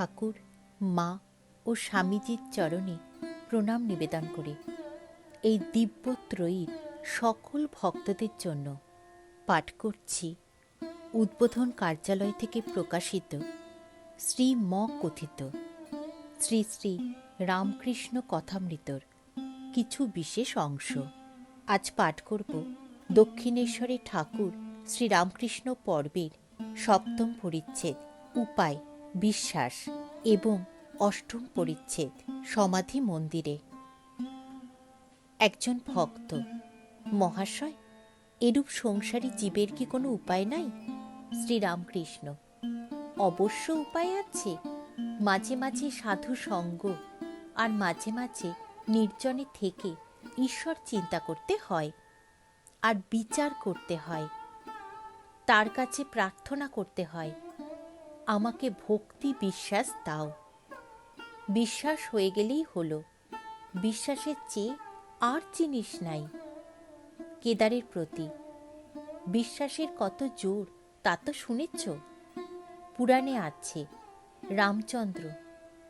ঠাকুর, মা ও স্বামীজির চরণে প্রণাম নিবেদন করে। এই দিব্যত্রয়ীর সকল ভক্তদের জন্য পাঠ করছি। উদ্বোধন কার্যালয় থেকে প্রকাশিত শ্রী ম কথিত। শ্রী শ্রী রামকৃষ্ণ কথামৃতর কিছু বিশেষ অংশ। আজ পাঠ করব দক্ষিণেশ্বরে ঠাকুর শ্রী রামকৃষ্ণ পর্বের সপ্তম পরিচ্ছেদ উপায়। বিশ্বাস এবং অষ্টম পরিচ্ছেদ সমাধি মন্দিরে। একজন ভক্ত, মহাশয়, এরূপ সংসারী জীবের কি কোনো উপায় নাই? শ্রীরামকৃষ্ণ, অবশ্য উপায় আছে। মাঝে মাঝে সাধু সঙ্গ আর মাঝে মাঝে নির্জনে থেকে ঈশ্বর চিন্তা করতে হয় আর বিচার করতে হয়। তার কাছে প্রার্থনা করতে হয় আমাকে ভক্তি বিশ্বাস দাও। বিশ্বাস হয়ে গেলেই হলো। বিশ্বাসের চেয়ে আর জিনিস নাই। কেদারের প্রতি। বিশ্বাসের কত জোর, তা তো শুনেছ? পুরাণে আছে, রামচন্দ্র,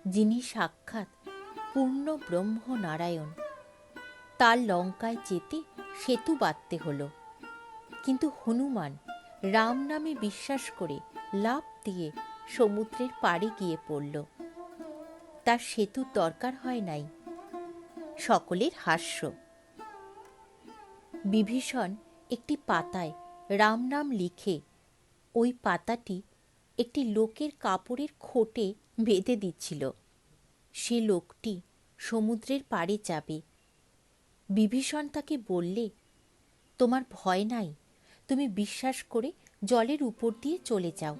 যিনি সাক্ষাৎ পূর্ণ ব্রহ্ম নারায়ণ, তার লঙ্কায় যেতে সেতু বাঁধতে হলো। কিন্তু হনুমান রাম নামে বিশ্বাস করে লাভ দিয়ে সমুদ্রের পাড়ে গিয়ে পড়ল। তার সেতুর দরকার হয় নাই। সকলের হাস্য। বিভীষণ একটি পাতায় রাম নাম লিখে ওই পাতাটি একটি লোকের কাপড়ের খোটে বেঁধে দিচ্ছিল। সে লোকটি সমুদ্রের পাড়ে যাবে। বিভীষণ তাকে বললে, তোমার ভয় নাই। তুমি বিশ্বাস করে জলের উপর দিয়ে চলে যাও।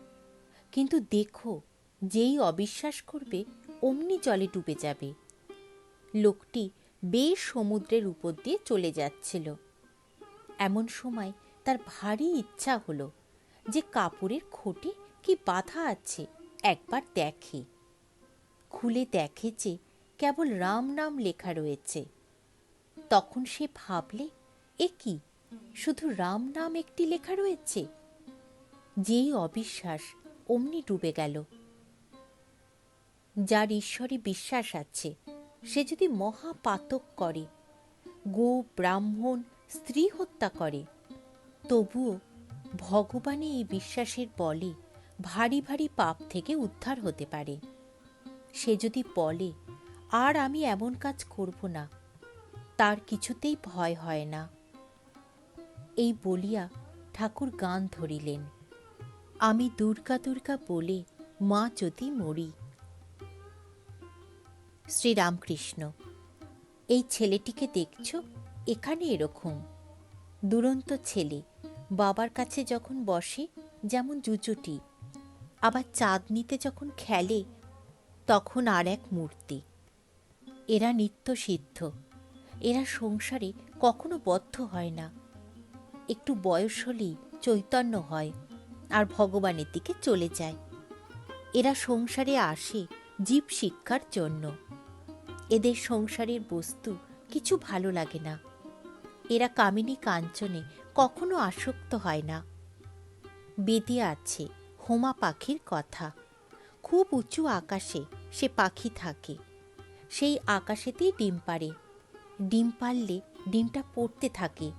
কিন্তু দেখো, যেই অবিশ্বাস করবে, অমনি জলে ডুবে যাবে। লোকটি বেশ সমুদ্রের উপর দিয়ে চলে যাচ্ছিল। এমন সময় তার ভারী ইচ্ছা হলো যে কাপড়ের খোটে কি বাধা আছে, একবার দেখে। খুলে দেখে যে কেবল রাম নাম লেখা রয়েছে। তখন সে ভাবলে, এ কি? শুধু রাম নাম একটি লেখা রয়েছে? যেই অবিশ্বাস অমনি ডুবে গেল। যার ঈশ্বরে বিশ্বাস আছে, সে যদি মহাপাতক করে, গো ব্রাহ্মণ স্ত্রী হত্যা করে, তবুও ভগবানে এই বিশ্বাসের বলে ভারী ভারী পাপ থেকে উদ্ধার হতে পারে। সে যদি বলে, আর আমি এমন কাজ করব না, তার কিছুতেই ভয় হয় না। এই বলিয়া ঠাকুর গান ধরিলেন। আমি দুর্গা দুর্গা বলে মা যদি মরি। শ্রীরামকৃষ্ণ, এই ছেলেটিকে দেখছ? এখানে এরকম। দুরন্ত ছেলে, বাবার কাছে যখন বসে, যেমন জুজুটি, আবার চাঁদনিতে যখন খেলে, তখন আর এক মূর্তি। এরা নিত্য সিদ্ধ। এরা সংসারে কখনো বদ্ধ হয় না। একটু বয়স হলেই চৈতন্য হয়। আর ভগবানের দিকে চলে যায়। এরা সংসারে আসে জীব শিক্ষার জন্য। এদের সংসারের বস্তু কিছু ভালো লাগে না। এরা কামিনী কাঞ্চনে কখনো আসক্ত হয় না। বেদে আছে হোমা পাখির কথা। খুব উঁচু আকাশে সে পাখি থাকে। সেই আকাশেতেই ডিম পারে ডিম পারলে ডিমটা পড়তে থাকে।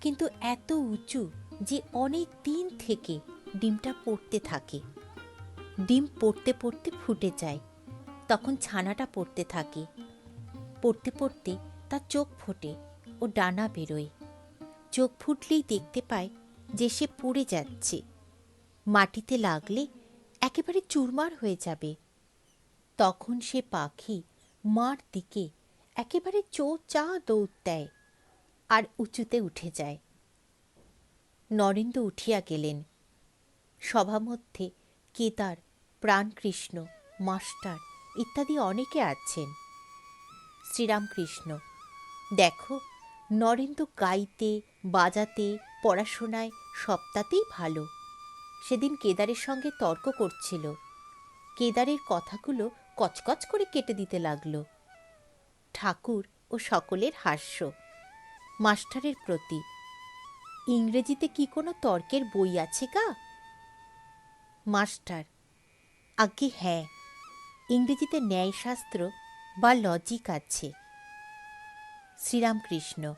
কিন্তু এত উঁচু যে অনেক দিন থেকে ডিমটা পড়তে থাকে। ডিম পড়তে পড়তে ফুটে যায়। তখন ছানাটা পড়তে থাকে। পড়তে পড়তে তার চোখ ফোটে ও ডানা বেরোয়। চোখ ফুটলেই দেখতে পায় যে সে পড়ে যাচ্ছে। মাটিতে লাগলে একেবারে চুরমার হয়ে যাবে। তখন সে পাখি মার দিকে একেবারে চো চা দৌড় দেয় আর উঁচুতে উঠে যায়। নরেন্দ্র উঠিয়া গেলেন। সভামধ্যে কেদার, প্রাণকৃষ্ণ, মাস্টার ইত্যাদি অনেকে আছেন। শ্রীরামকৃষ্ণ, দেখো, নরেন্দ্র গাইতে, বাজাতে, পড়াশোনায় সপ্তাহতেই ভালো। সেদিন কেদারের সঙ্গে তর্ক করছিল। কেদারের কথাগুলো কচকচ করে কেটে দিতে লাগল। ঠাকুর ও সকলের হাস্য। মাস্টারের প্রতি, ইংরেজিতে কি কোনো তর্কের বই আছে গা? মাস্টার। আজ্ঞে হ্যাঁ ইংরেজিতে ন্যায়শাস্ত্র বা লজিক আছে। শ্রীরামকৃষ্ণ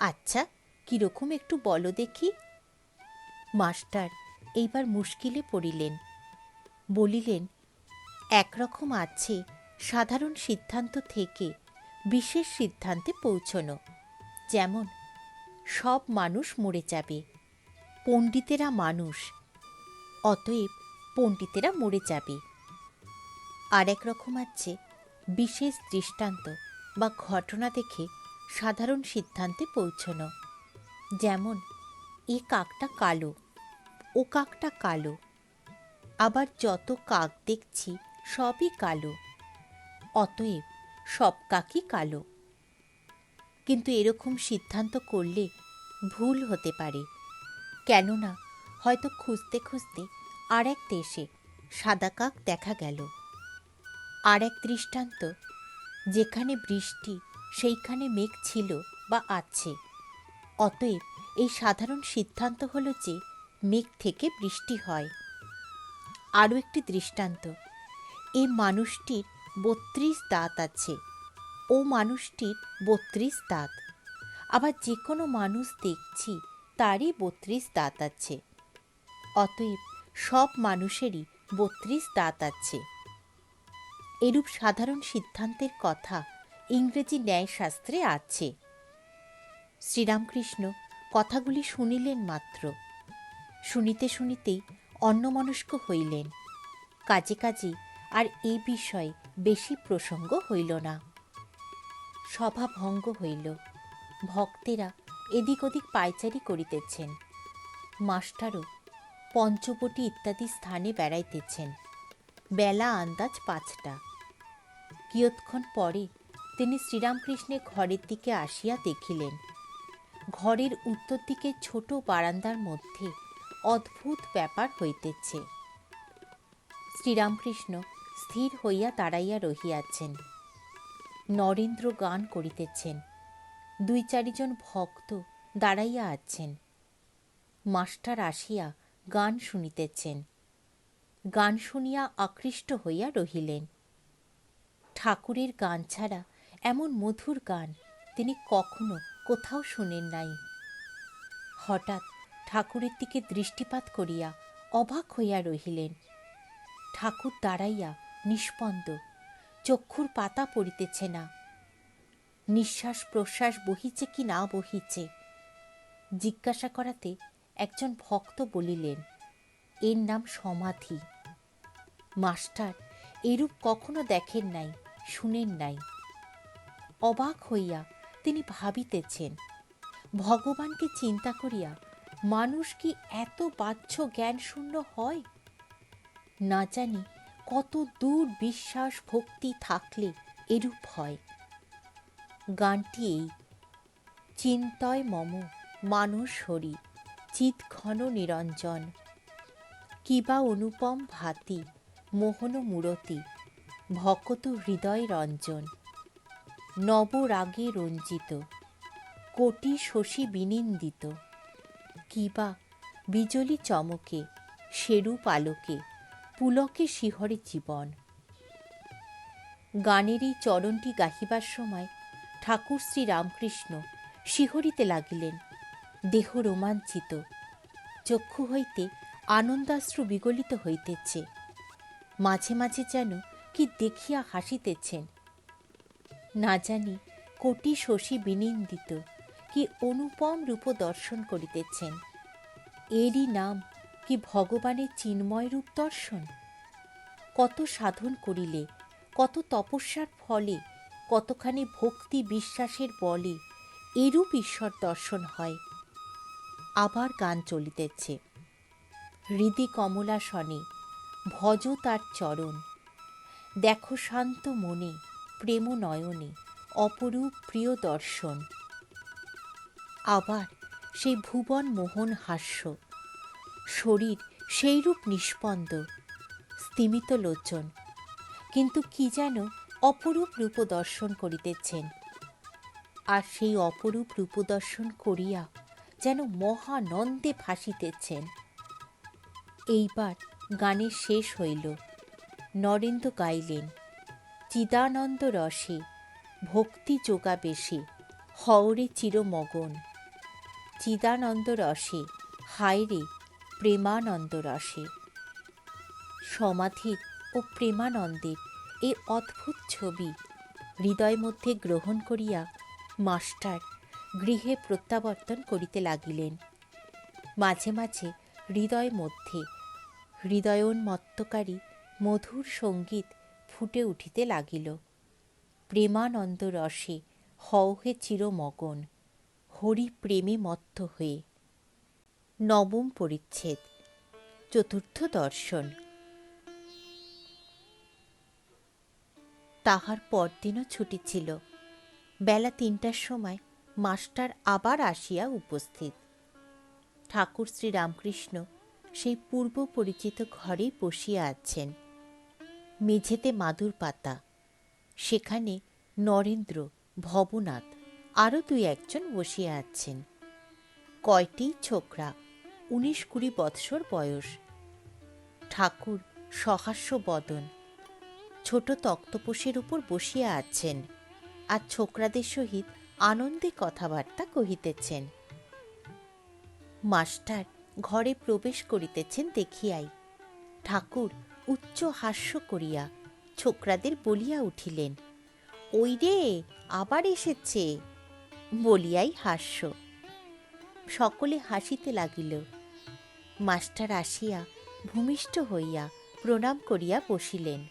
আচ্ছা কীরকম একটু বলো দেখি। মাস্টার এইবার মুশকিলে পড়িলেন। বলিলেন, একরকম আছে, সাধারণ সিদ্ধান্ত থেকে বিশেষ সিদ্ধান্তে পৌঁছনো। যেমন, সব মানুষ মরে যাবে, পণ্ডিতেরা মানুষ অতএব পণ্ডিতেরা মরে যাবে। আর এক রকম আছে বিশেষ দৃষ্টান্ত বা ঘটনা দেখে সাধারণ সিদ্ধান্তে পৌঁছনো। যেমন, এ কাকটা কালো, ও কাকটা কালো, আবার যত কাক দেখছি সবই কালো, অতএব সব কাকই কালো। কিন্তু এরকম সিদ্ধান্ত করলে ভুল হতে পারে। কেননা হয়তো খুঁজতে খুঁজতে আর এক দেশে সাদা কাক দেখা গেল। আর এক দৃষ্টান্ত, যেখানে বৃষ্টি, সেইখানে মেঘ ছিল বা আছে। অতএব এই সাধারণ সিদ্ধান্ত হলো যে মেঘ থেকে বৃষ্টি হয়। আরও একটি দৃষ্টান্ত এই মানুষটির বত্রিশ দাঁত আছে। ও মানুষটির বত্রিশ দাঁত। আবার যে কোনো মানুষ দেখছি তারই বত্রিশ দাঁত আছে। অতএব সব মানুষেরই বত্রিশ দাঁত আছে। এরূপ সাধারণ সিদ্ধান্তের কথা ইংরেজি ন্যায়শাস্ত্রে আছে। শ্রীরামকৃষ্ণ কথাগুলি শুনিলেন মাত্র। শুনিতে শুনিতেই অন্যমনস্ক হইলেন। কাজে কাজে আর এই বিষয়ে বেশি প্রসঙ্গ হইল না। সভা ভঙ্গ হইল। ভক্তেরা এদিক ওদিক পায়চারি করিতেছেন। মাস্টারও পঞ্চবটি ইত্যাদি স্থানে বেড়াইতেছেন। বেলা আন্দাজ পাঁচটা। কিয়ৎক্ষণ পরে তিনি শ্রীরামকৃষ্ণের ঘরের দিকে আসিয়া দেখিলেন। ঘরের উত্তর দিকে ছোট বারান্দার মধ্যে অদ্ভুত ব্যাপার হইতেছে। শ্রীরামকৃষ্ণ স্থির হইয়া দাঁড়াইয়া রহিয়াছেন। নরেন্দ্র গান করিতেছেন। দুই চারিজন ভক্ত দাঁড়াইয়া আছেন। মাস্টার আসিয়া গান শুনিতেছেন। গান শুনিয়া আকৃষ্ট হইয়া রহিলেন। ঠাকুরের গান ছাড়া এমন মধুর গান তিনি কখনো কোথাও শুনেন নাই। হঠাৎ ঠাকুরের দিকে দৃষ্টিপাত করিয়া অবাক হইয়া রহিলেন। ঠাকুর দাঁড়াইয়া নিষ্পন্দ, চক্ষুর পাতা পড়িতেছে না। নিঃশ্বাস প্রশ্বাস বহিছে কি না বহিছে। জিজ্ঞাসা করাতে একজন ভক্ত বলিলেন, এর নাম সমাধি। মাস্টার, এরূপ কখনো দেখেন নাই, শুনেন নাই অবাক হইয়া তিনি ভাবিতেছেন, ভগবানকে চিন্তা করিয়া মানুষ কি এত বাহ্য জ্ঞান শূন্য হয়? না জানি কত দূর বিশ্বাস ভক্তি থাকলে এরূপ হয়। গানটি এই, চিন্তয় মম মানুষ হরি। চিত ঘন নিরঞ্জন। কিবা অনুপম ভাতি, মোহন মূরতি, ভকত হৃদয় রঞ্জন। নবরাগে রঞ্জিত, কোটি শশী বিনিন্দিত। কিবা বিজলি চমকে সেরূপ আলোকে পুলকে শিহরে জীবন। গানের এই চরণটি গাহিবার সময় ঠাকুর শ্রী রামকৃষ্ণ শিহরিতে লাগিলেন। দেহ রোমাঞ্চিত। চক্ষু হইতে আনন্দাশ্রু বিগলিত হইতেছে। মাঝে মাঝে যেন কি দেখিয়া হাসিতেছেন। না জানি কোটি শশী বিনিন্দিত, কি অনুপম রূপ দর্শন করিতেছেন। এরই নাম কি ভগবানের চিন্ময় রূপ দর্শন? কত সাধন করিলে, কত তপস্যার ফলে, কতখানি ভক্তি বিশ্বাসের বলে এরূপ ঈশ্বর দর্শন হয়। আবার গান চলিতেছে। হৃদি কমলাসনে ভজ তার চরণ। দেখো শান্ত মনে, প্রেম নয়নে, অপরূপ প্রিয় দর্শন। আবার সেই ভুবন মোহন হাস্য, শরীর সেইরূপ নিষ্পন্দ, স্তিমিত লোচন। কিন্তু কি যেন অপরূপ রূপ দর্শন করিতেছেন। আর সেই অপরূপ রূপ দর্শন করিয়া যেন মহানন্দে ভাসিতেছেন। এইবার গানের শেষ হইল। নরেন্দ্র গাইলেন, চিদানন্দ রসে, ভক্তি যোগা বেশি হওরে চিরমগন। চিদানন্দ রসে, হায়রে প্রেমানন্দ রসে। সমাধি ও প্রেমানন্দের এ অদ্ভুত ছবি হৃদয় মধ্যে গ্রহণ করিয়া মাস্টার গৃহে প্রত্যাবর্তন করিতে লাগিলেন। মাঝে মাঝে হৃদয় মধ্যে হৃদয়োন্মত্তকারী মধুর সংগীত ফুটে উঠিতে লাগিল। প্রেমানন্দ রসে হওহে চিরমগন, হরি প্রেমে মত্ত হয়ে। নবম পরিচ্ছেদ, চতুর্থ দর্শন। তাহার পরদিনও ছুটি ছিল। বেলা তিনটার সময় মাস্টার আবার আসিয়া উপস্থিত। ঠাকুর শ্রীরামকৃষ্ণ সেই পূর্ব পরিচিত ঘরেই বসিয়া আছেন। মেঝেতে মাদুর পাতা, সেখানে নরেন্দ্র, ভবনাথ আরও দুই একজন বসিয়া আছেন। কয়টি ছোকরা, উনিশ কুড়ি বৎসর বয়স। ঠাকুর সহাস্য বদন, ছোট তক্তপোষের উপর বসিয়া আছেন আর ছোকরাদের সহিত আনন্দে কথাবার্তা কহিতেছেন। মাস্টার ঘরে প্রবেশ করিতেছেন দেখিয়াই। ঠাকুর উচ্চ হাস্য করিয়া ছোকরাদের বলিয়া উঠিলেন, ওই রে, আবার এসেছে! বলিয়াই হাস্য। সকলে হাসিতে লাগিল। মাস্টার আসিয়া ভূমিষ্ঠ হইয়া প্রণাম করিয়া বসিলেন।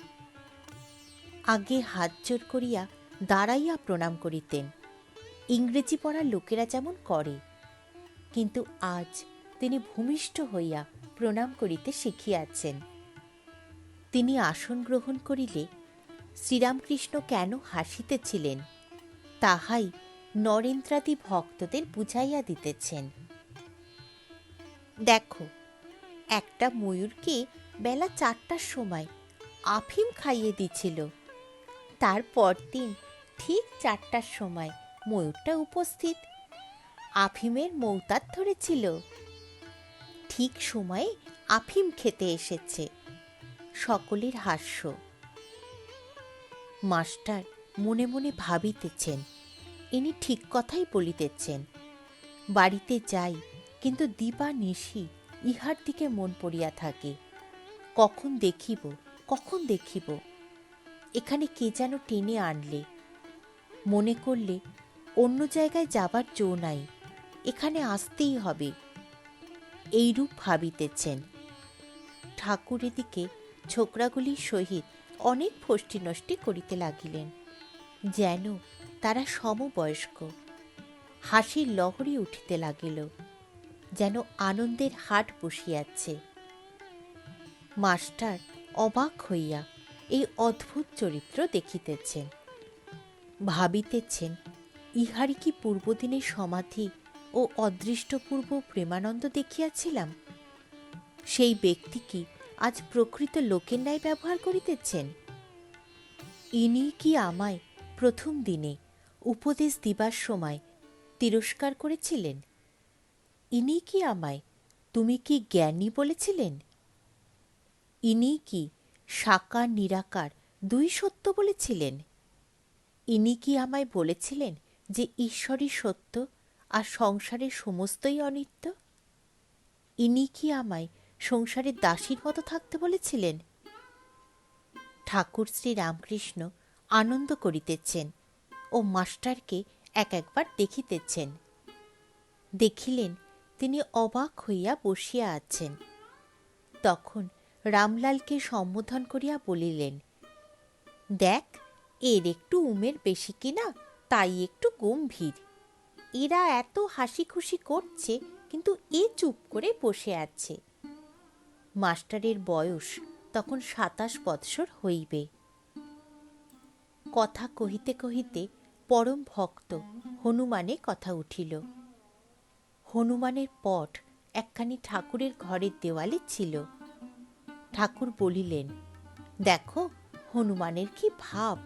আগে হাত জোর করিয়া দাঁড়াইয়া প্রণাম করিতেন। ইংরেজি পড়ার লোকেরা যেমন করে, কিন্তু আজ তিনি ভূমিষ্ঠ হইয়া প্রণাম করিতে শিখিয়াছেন। তিনি আসন গ্রহণ করিলে শ্রীরামকৃষ্ণ কেন হাসিতেছিলেন, তাহাই নরেন্দ্রাদি ভক্তদের বুঝাইয়া দিতেছেন। দেখো, একটা ময়ূরকে বেলা চারটার সময় আফিম খাইয়ে দিছিল, তারপর দিন ঠিক চারটার সময় ময়ূরটা উপস্থিত। আফিমের মৌতার ধরেছিল। ঠিক সময়ে আফিম খেতে এসেছে। সকলের হাস্য। মাস্টার মনে মনে ভাবিতেছেন, ইনি ঠিক কথাই বলিতেছেন। বাড়িতে যাই, কিন্তু দিবা নিশি ইহার দিকে মন পড়িয়া থাকে। কখন দেখিব কখন দেখিব। এখানে কে যেন টেনে আনলে। মনে করলে অন্য জায়গায় যাবার জো নাই, এখানে আসতেই হবে। এইরূপ ভাবিতেছেন। ঠাকুরের দিকে ছোকরাগুলির সহিত অনেক ফষ্টি নষ্টি করিতে লাগিলেন। যেন তারা সমবয়স্ক। হাসির লহরী উঠিতে লাগিল, যেন আনন্দের হাট বসিয়াছে। মাস্টার অবাক হইয়া এই অদ্ভুত চরিত্র দেখিতেছেন। ভাবিতেছেন ইহারি কি পূর্বদিনের সমাধি ও অদৃষ্টপূর্ব প্রেমানন্দ দেখিয়াছিলাম? সেই ব্যক্তি কি আজ প্রকৃত লোকের ন্যায় ব্যবহার করিতেছেন? ইনি কি আমায় প্রথম দিনে উপদেশ দিবার সময় তিরস্কার করেছিলেন? ইনি কি আমায় তুমি কি জ্ঞানী বলেছিলেন? ইনি কি সাকার নিরাকার দুই সত্য বলেছিলেন? ইনি কি আমায় বলেছিলেন যে ঈশ্বরই সত্য আর সংসারের সমস্তই অনিত্য? ইনি কি আমায় সংসারের দাসীর মতো থাকতে বলেছিলেন? ঠাকুর শ্রী রামকৃষ্ণ আনন্দ করিতেছেন ও মাস্টারকে এক একবার দেখিতেছেন। দেখিলেন তিনি অবাক হইয়া বসিয়া আছেন। তখন রামলালকে সম্বোধন করিয়া বলিলেন, দেখ, এর একটু উমের বেশি কিনা? তাই একটু গম্ভীর। এরা এত হাসি খুশি করছে, কিন্তু এ চুপ করে বসে আছে। মাস্টারের বয়স তখন সাতাশ বৎসর হইবে। কথা কহিতে কহিতে পরম ভক্ত হনুমানে কথা উঠিল। হনুমানের পট একখানি ঠাকুরের ঘরের দেওয়ালে ছিল। ঠাকুর বলিলেন, দেখো, হনুমানের কি ভাব।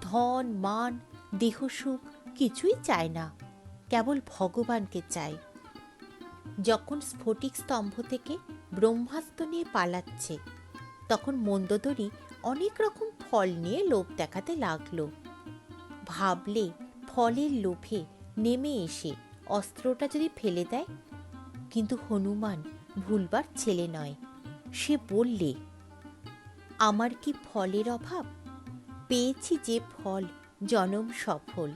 ধন, মান দেহসুখ কিছুই চায় না, কেবল ভগবানকে চায়। যখন স্ফটিক স্তম্ভ থেকে ব্রহ্মাস্ত্র নিয়ে পালাচ্ছে, তখন মন্দোদরী অনেক রকম ফল নিয়ে লোভ দেখাতে লাগল। ভাবলে ফলের লোভে নেমে এসে অস্ত্রটা যদি ফেলে দেয়, কিন্তু হনুমান ভুলবার ছেলে নয়। সে বললে, আমার কি ফলের অভাব? পেয়েছি যে ফল জনম সফল।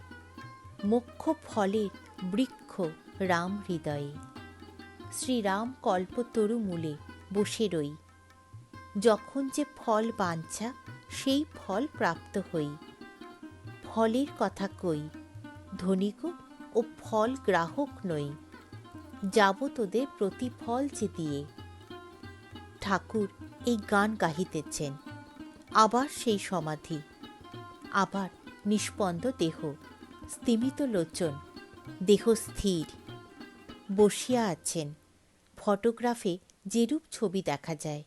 মুখ্য ফলের বৃক্ষ রাম হৃদয়ে। শ্রীরাম কল্পতরু মূলে বসে রই। যখন যে ফল বাঞ্ছা, সেই ফল প্রাপ্ত হই। ফলের কথা কই ধনিক ও ফল গ্রাহক নই। যাব তোদের প্রতিফল যে দিয়ে ঠাকুর এই গান গাহিতেছেন। আবার সেই সমাধি। আবার নিষ্পন্দ দেহ। স্তিমিত লোচন। দেহ স্থির। বসিয়া আছেন। ফটোগ্রাফে যেরূপ ছবি দেখা যায়।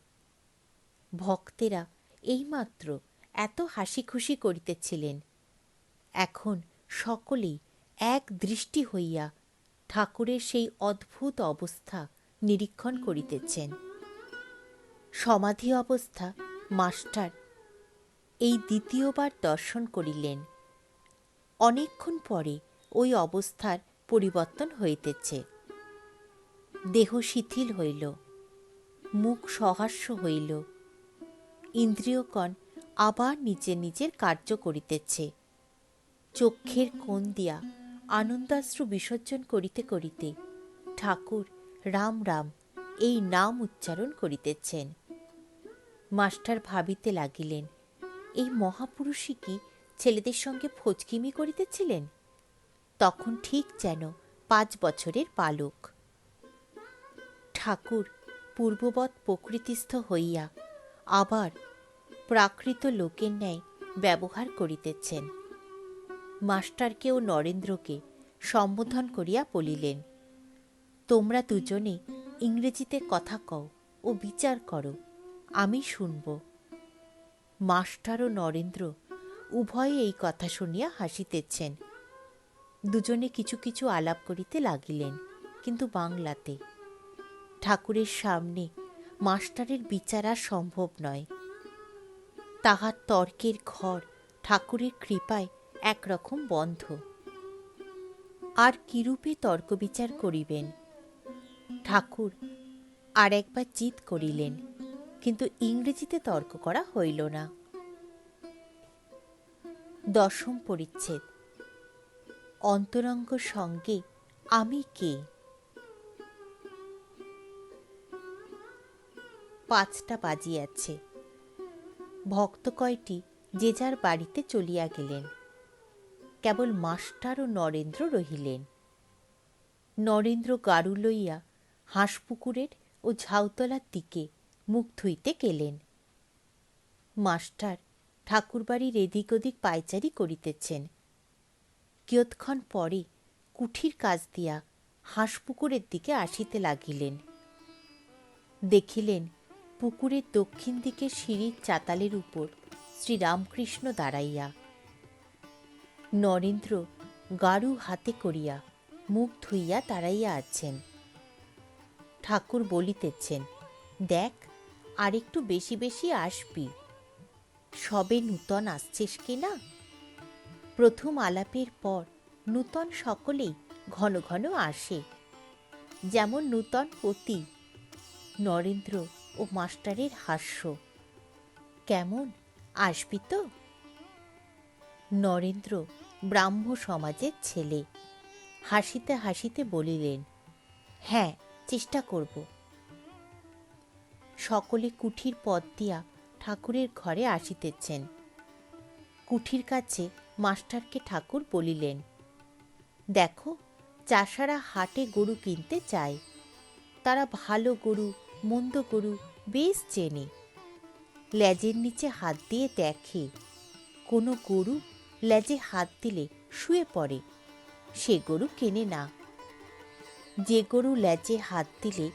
ভক্তেরা এইমাত্র এত হাসি খুশি করিতেছিলেন। এখন সকলেই এক দৃষ্টি হইয়া ঠাকুরের সেই অদ্ভুত অবস্থা নিরীক্ষণ করিতেছেন। সমাধি অবস্থা মাস্টার এই দ্বিতীয়বার দর্শন করিলেন। অনেকক্ষণ পরে ওই অবস্থার পরিবর্তন হইতেছে। দেহ শিথিল হইল, মুখ সহাস্য হইল ইন্দ্রিয়কণ আবার নিজের নিজের কার্য করিতেছে। চক্ষের কোণ দিয়া আনন্দাশ্রু বিসর্জন করিতে করিতে ঠাকুর রাম রাম এই নাম উচ্চারণ করিতেছেন। মাস্টার ভাবিতে লাগিলেন এই মহাপুরুষই কি ছেলেদের সঙ্গে ফচকিমি করিতেছিলেন? তখন ঠিক যেন পাঁচ বছরের বালক ঠাকুর পূর্ববৎ প্রকৃতিস্থ হইয়া আবার প্রাকৃত লোকের ন্যায় ব্যবহার করিতেছেন। মাস্টারকে ও নরেন্দ্রকে সম্বোধন করিয়া বলিলেন, তোমরা দুজনে ইংরেজিতে কথা কও ও বিচার করো, আমি শুনব। মাস্টার ও নরেন্দ্র উভয়ে এই কথা শুনিয়া হাসিতেছেন। দুজনে কিছু কিছু আলাপ করিতে লাগিলেন, কিন্তু বাংলাতে। ঠাকুরের সামনে মাস্টারের বিচার আর সম্ভব নয়। তাহার তর্কের ঘর ঠাকুরের কৃপায় একরকম বন্ধ। আর কিরূপে তর্ক বিচার করিবেন? ঠাকুর আর একবার জিত করিলেন। কিন্তু ইংরেজিতে তর্ক করা হইল না। দশম পরিচ্ছেদ। অন্তরঙ্গ সঙ্গে আমি কে? পাঁচটা বাজিয়াছে। ভক্ত কয়টি যে যার বাড়িতে চলিয়া গেলেন। কেবল মাস্টার ও নরেন্দ্র রহিলেন। নরেন্দ্র গাড়ু লইয়া হাঁসপুকুরের ও ঝাউতলার দিকে মুখ ধুইতে গেলেন। মাস্টার ঠাকুরবাড়ির এদিক ওদিক পায়চারি করিতেছেন। কিয়ৎক্ষণ পরে কুঠির কাজ দিয়া হাঁসপুকুরের দিকে আসিতে লাগিলেন। দেখিলেন পুকুরের দক্ষিণ দিকে সিঁড়ির চাতালের উপর শ্রীরামকৃষ্ণ দাঁড়াইয়া। নরেন্দ্র গাড়ু হাতে করিয়া মুখ ধুইয়া দাঁড়াইয়া আছেন। ঠাকুর বলিতেছেন, দেখ আর একটু বেশি বেশি আসবি। সবে নূতন আসছিস কি না? প্রথম আলাপের পর নূতন সকলেই ঘন ঘন আসে। যেমন নূতন পতি, নরেন্দ্র ও মাস্টারের হাস্য। কেমন? আসবি তো? নরেন্দ্র ব্রাহ্ম সমাজের ছেলে। হাসিতে হাসিতে বলিলেন হ্যাঁ চেষ্টা করব। সকলে কুঠির পথ দিয়া ঠাকুরের ঘরে আসিতেছেন। কুঠির কাছে মাস্টারকে ঠাকুর বলিলেন, দেখো, চাষারা হাটে গরু কিনতে চায়। তারা ভালো গরু, মন্দ গরু বেশ চেনে। লেজের নিচে হাত দিয়ে দেখে। কোনো গরু লেজে হাত দিলে শুয়ে পড়ে, সে গরু কেনে না। যে গরু লেজে হাত দিলে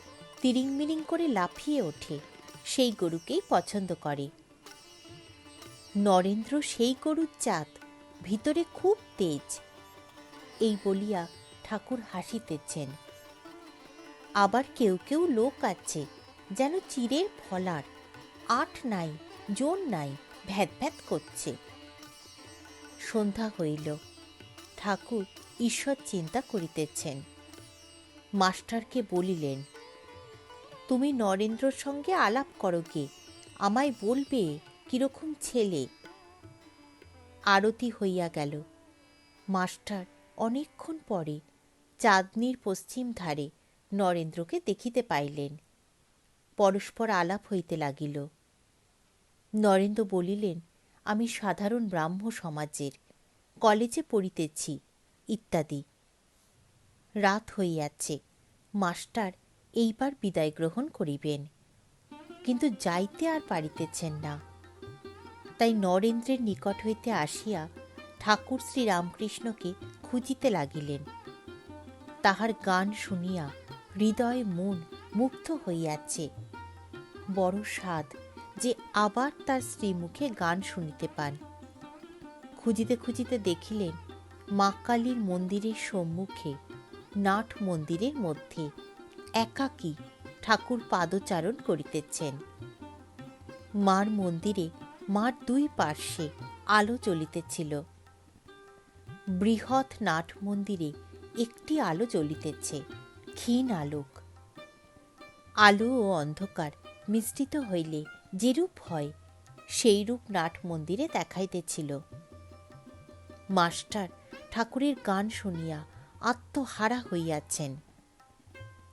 তিরিং মিরিং করে লাফিয়ে ওঠে। সেই গরুকেই পছন্দ করে। নরেন্দ্র সেই গরুর চাঁদ ভিতরে খুব তেজ। এই বলিয়া ঠাকুর হাসিতেছেন আবার কেউ কেউ লোক আছে, যেন চিরের ফলার আট নাই জোন নাই ভ্যাত ভ্যাত করছে। সন্ধ্যা হইল, ঠাকুর ঈশ্বর চিন্তা করিতেছেন। মাস্টারকে বলিলেন তুমি নরেন্দ্রর সঙ্গে আলাপ করো গে। আমায় বলবে, কীরকম ছেলে। আরতি হইয়া গেল। মাস্টার অনেকক্ষণ পরে চাঁদনির পশ্চিম ধারে নরেন্দ্রকে দেখিতে পাইলেন। পরস্পর আলাপ হইতে লাগিল। নরেন্দ্র বলিলেন, আমি সাধারণ ব্রাহ্ম সমাজের, কলেজে পড়িতেছি, ইত্যাদি। রাত হইয়াছে। মাস্টার এইবার বিদায় গ্রহণ করিবেন। কিন্তু যাইতে আর পারিতেছেন না। তাই নরেন্দ্রের নিকট হইতে আসিয়া ঠাকুর শ্রী রামকৃষ্ণকে খুঁজিতে লাগিলেন। তাহার গান শুনিয়া হৃদয় মন মুগ্ধ হইয়াছে। বড় স্বাদ যে আবার তার শ্রীমুখে গান শুনিতে পান। খুঁজিতে খুঁজিতে দেখিলেন মা কালীর মন্দিরের সম্মুখে, নাট মন্দিরের মধ্যে। একাকী ঠাকুর পাদচারণ করিতেছেন। মার মন্দিরে মার দুই পার্শ্বে আলো জ্বলিতেছিল। বৃহৎ নাট মন্দিরে একটি আলো জ্বলিতেছে, ক্ষীণ আলোক। আলো ও অন্ধকার মিশ্রিত হইলে যেরূপ হয়, সেইরূপ নাট মন্দিরে দেখাইতেছিল। মাস্টার ঠাকুরের গান শুনিয়া আত্মহারা হইয়াছেন।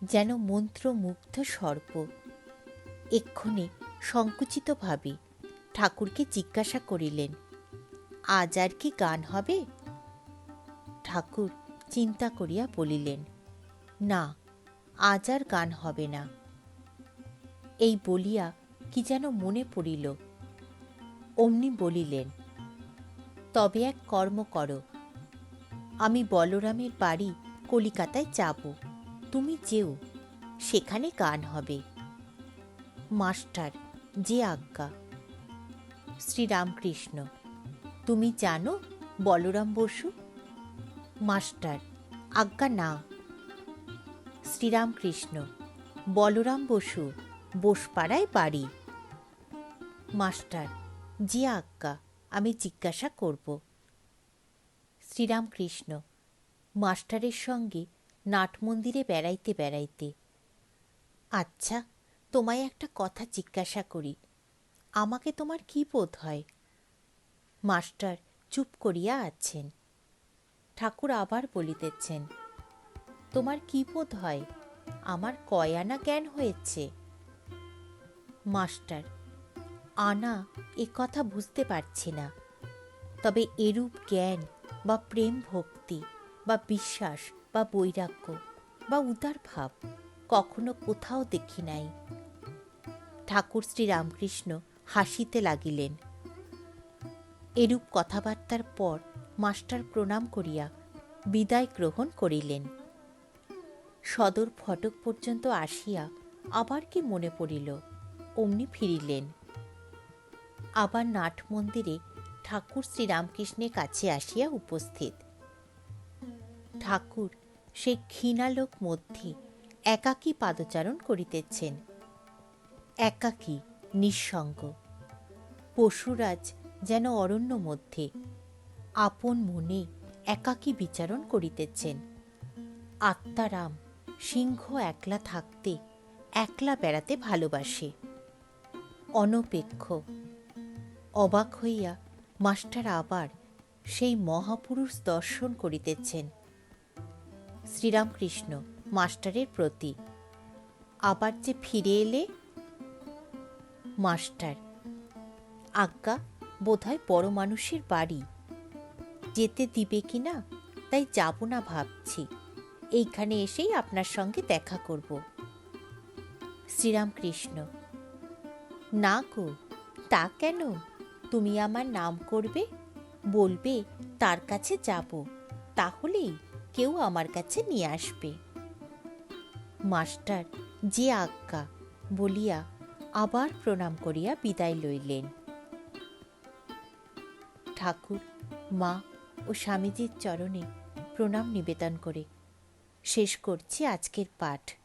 যেন মন্ত্রমুগ্ধ সর্প। এক্ষণে সংকুচিতভাবে ঠাকুরকে জিজ্ঞাসা করিলেন, আজ আর কি গান হবে? ঠাকুর চিন্তা করিয়া বলিলেন, না, আজ আর গান হবে না। এই বলিয়া কি যেন মনে পড়িল। অমনি বলিলেন, তবে এক কর্ম করো। আমি বলরামের বাড়ি কলিকাতায় যাব। তুমি যেও, সেখানে গান হবে। মাস্টার, যে আজ্ঞা। শ্রীরামকৃষ্ণ, তুমি জানো বলরাম বসু? মাস্টার, আজ্ঞা না। শ্রীরামকৃষ্ণ, বলরাম বসু, বোসপাড়ায় বাড়ি। মাস্টার জি আজ্ঞা, আমি জিজ্ঞাসা করব। শ্রীরামকৃষ্ণ, মাস্টারের সঙ্গে নাট মন্দিরে বেড়াইতে বেড়াইতে। আচ্ছা তোমায় একটা কথা জিজ্ঞাসা করি, আমাকে তোমার কি বোধ হয়? মাস্টার চুপ করিয়া আছেন। ঠাকুর আবার বলিতেছেন, তোমার কি বোধ হয়, আমার কয় আনা জ্ঞান হয়েছে? মাস্টার, আনা এ কথা বুঝতে পারছি না, তবে এরূপ জ্ঞান বা প্রেম ভক্তি বা বিশ্বাস বা বৈরাগ্য বা উদার ভাব কখনো কোথাও দেখি নাই। ঠাকুর শ্রী রামকৃষ্ণ হাসিতে লাগিলেন। এরূপ কথাবার্তার পর মাস্টার প্রণাম করিয়া বিদায় গ্রহণ করিলেন। সদর ফটক পর্যন্ত আসিয়া আবার কি মনে পড়িল, অমনি ফিরিলেন। আবার নাট মন্দিরে ঠাকুর শ্রীরামকৃষ্ণের কাছে আসিয়া উপস্থিত। ঠাকুর সেই ক্ষীণালোক মধ্যে একাকী পাদচারণ করিতেছেন। একাকী, নিঃসঙ্গ। পশুরাজ যেন অরণ্য মধ্যে আপন মনে একাকী বিচারণ করিতেছেন। আত্মারাম সিংহ একলা থাকতে, একলা বেড়াতে ভালোবাসে। অনপেক্ষ, অবাক হইয়া মাস্টার আবার সেই মহাপুরুষ দর্শন করিতেছেন। শ্রীরামকৃষ্ণ, মাস্টারের প্রতি। আবার যে ফিরে এলে? মাস্টার, আজ্ঞা, বোধহয় বড় মানুষের বাড়ি। যেতে দিবে কি না? তাই যাব না ভাবছি। এইখানে এসেই আপনার সঙ্গে দেখা করব। শ্রীরামকৃষ্ণ, না গো, তা কেন? তুমি আমার নাম করবে? বলবে, তার কাছে যাব। তাহলেই কেউ আমার কাছে নিয়ে আসবে। মাস্টার, যে আজ্ঞা, বলিয়া আবার প্রণাম করিয়া বিদায় লইলেন। ঠাকুর, মা ও স্বামীজির চরণে প্রণাম নিবেদন করে। শেষ করছি আজকের পাঠ।